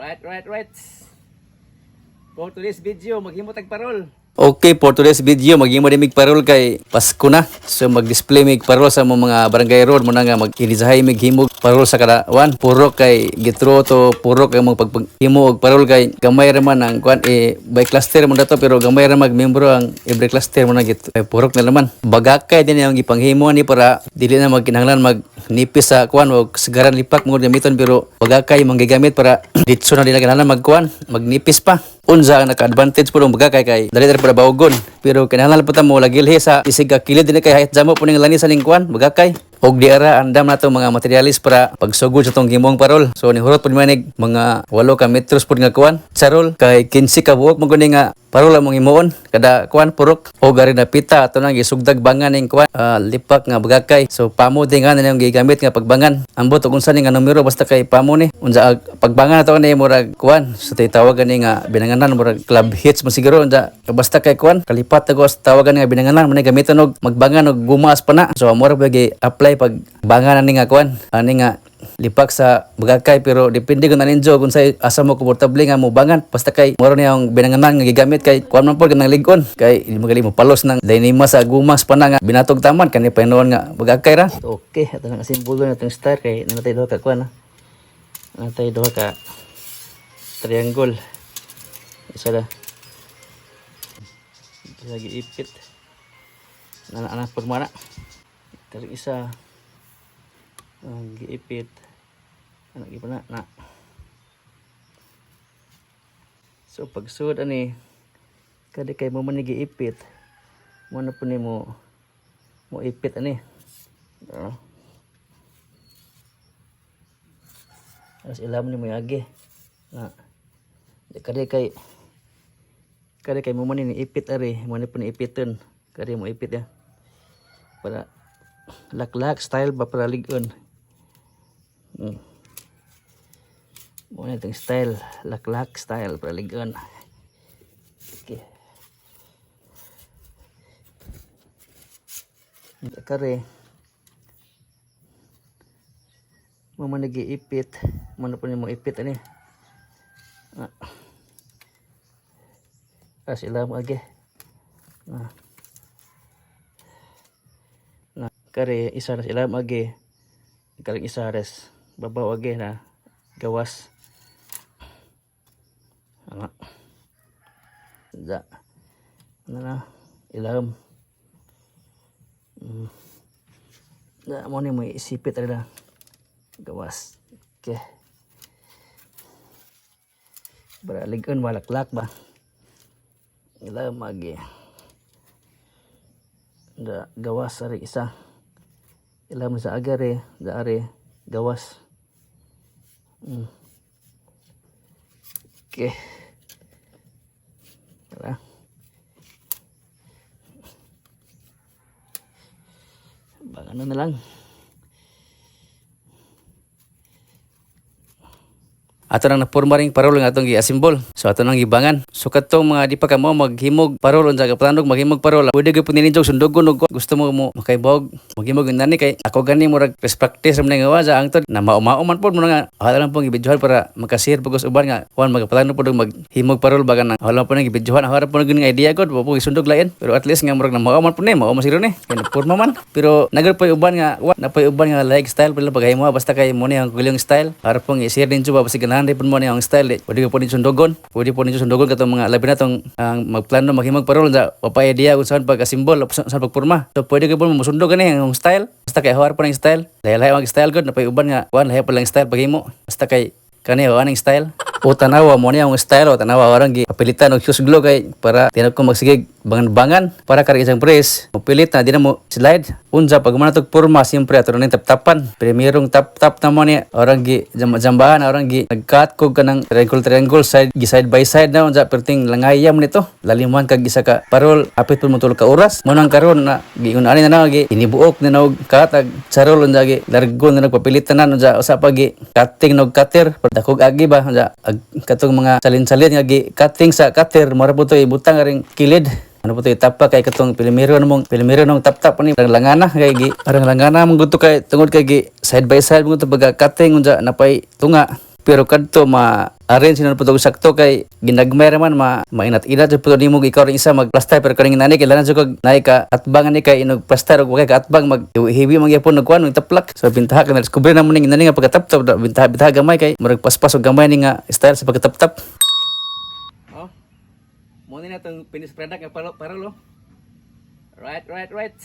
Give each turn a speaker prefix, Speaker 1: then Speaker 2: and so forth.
Speaker 1: Right, right, right. For today's video, maghimo tag parol.
Speaker 2: Okay, for today's video, maghimo din mig parol kay Pasko na. So mag-display mig parol sa mga barangay road mo na nga mag-inisahay mig himog parol sa kada one. Puro kay gitro to puro kay mga pagpaghimo og parol kay gamay ra man ang kwan eh by cluster mo dato pero gamay ra mag membro ang every cluster mo na git eh, purok na naman. Bagakay din ang ipanghimo ni para dili na magkinahanglan mag nipis sa kwan o sagaran lipak mo gamiton pero bagakay manggigamit para ditso na dila kinahanglan magkuan magnipis pa unsa ang naka-advantage po ng bagakay kay dali dali para bawgon pero kinahanglan pa ta mo lagilhi sa isig kilid din kay hayat jamo po ning lani sa lingkuan bagakay og di ara andam na to mga materialis para pagsugod sa tong himong parol. So ni hurot pud manig mga 8 ka metros pud nga kuan. Charol kay 15 ka buok mo guni nga parol ang himuon. Kada kuan purok. O gari na pita ato nang gisugdag bangan ning kuan. Ah, lipak nga bagakay so pamo din nga nang gigamit nga pagbangan. Ambot og unsa ni nga numero basta kay pamo ni. Unsa ag- pagbangan ato ni murag kuan. So tay tawagan ni nga binanganan murag club hits mo siguro. Unsa basta kay kuan kalipat sa tawagan nga binanganan man gamiton og magbangan og gumas pa na. So ba gi apply pag bangan ni nga kuan ani nga lipak sa bagakay pero depende kung naninjo kung sa asa mo komportable nga mo bangan basta kay moro niya ang binanganan nga gigamit kay kuan man po kanang ligon kay magali mo palos ng dainima sa gumas pa na nga binatog taman kani painuon nga bagakay ra. Okay ato nang simbolo na itong star kay nanatay duha ka kuan na nanatay duha ka triangle. Isa na lagi ipit. Na anak pagmana kali isa. Ang giipit anak ipa na so pag sud ani kadi kay mo man ni giipit mo na po mo mo ipit ani. Ano? Alas ilam ni mo yagi na. Di kadi kay kadi kay mo man ni ipit ari mo ni po ni ipiton kadi mo ipit ya. Para laklak style ba para ligon? Hmm. mo itong style laklak style para ligon. Okay. Kare mo man nag-iipit. Mo ni mo ipit ani sila mo agi. Ah. na kare isa ras ilam agi. Kaling isa res. Babaw agi na gawas. Ana da. Ano na ilam mm. da mo ni mo isipit rin gawas. Okay Baraligon malaklak ba ilam agi da gawas ari isa ilam sa agare da ari gawas mm. okay Tara. Bang ano na lang. Ato nang naporma ring parol nga atong giasimbol. So ato nang gibangan. So katong mga di pa ka mo maghimog parol unsa ka planog maghimog parol. Pwede gyud punilinjog sundugon og gusto mo mo makaibog maghimog nani kay ako gani mo rag practice man nga waza ang tod na maumao man pod mo nga wala lang pong ibidyohan para makasir pagos uban nga kuan magaplano pod og maghimog parol baga na wala po nang ibidyohan wala po nang nga idea wa po isundog lain pero at least nga murag na mao man po ni mao masiro ni kay napurma man pero nagad pa yung uban nga wa na pa yung uban nga like style pala paghimo basta kay mo ni ang kulyong style para pong i-share din ba basta din po mo ang style eh. pwede po din sundogon pwede po din sundogon katong mga labi na tong ang magplano maghimog parol sa pa idea kung saan pagkasimbol saan pagpurma. So pwede ko po mo sundog gani ang style. Basta kay hawar po ng style. Lahi-lahi ang style god na pa yung uban nga kuan lahi pa lang style paghimo. Basta kay kani o aning style o tanawa mo niya ang style o tanawa orang gi papilitan og shoes glow kay para tinag ko magsigig bangan-bangan. Para kar isang press mapilit na di slide. Unsa pag manatog porma siyempre ato ning tap-tapan. Primerong tap-tap na mo niya orang gi jam- jambahan orang gi nagkat ko kanang triangle triangle side gi side by side na unsa perting langayam nito. Laliman kag isa ka parol apit pud mo ka oras. Mo nang karon na giun ani na na gi inibuok na og katag charol unsa gi largo na nagpapilitan na unsa usa pa gi cutting nog cutter. Dakog agi ba unsa ag, katong mga salin-salin nga cutting sa cutter mora po to ibutang ring kilid. Ano po to itapa kay katong pilimero namong pilimero nung tap tap ni parang langana kay gi parang langana mong gusto kay tungod kay gi side by side mong gusto baga cutting unsa napay tunga Pero kadto ma arrange na og sakto kay ginagmay man ma mainat-inat pud nimo ikaw rin isa magplaster pero kaning nani kailangan jud kag naay ka atbangan ni kay inog plaster og wakay ka atbang mag heavy man gyapon nagkuan og taplak so bintaha ka na discover na mo nani nga pagkataptap bintaha bintaha gamay kay murag paspas og gamay ni nga style sa pagkataptap
Speaker 1: Oh. Mo ni na tong finished product nga oh. Right, right, right.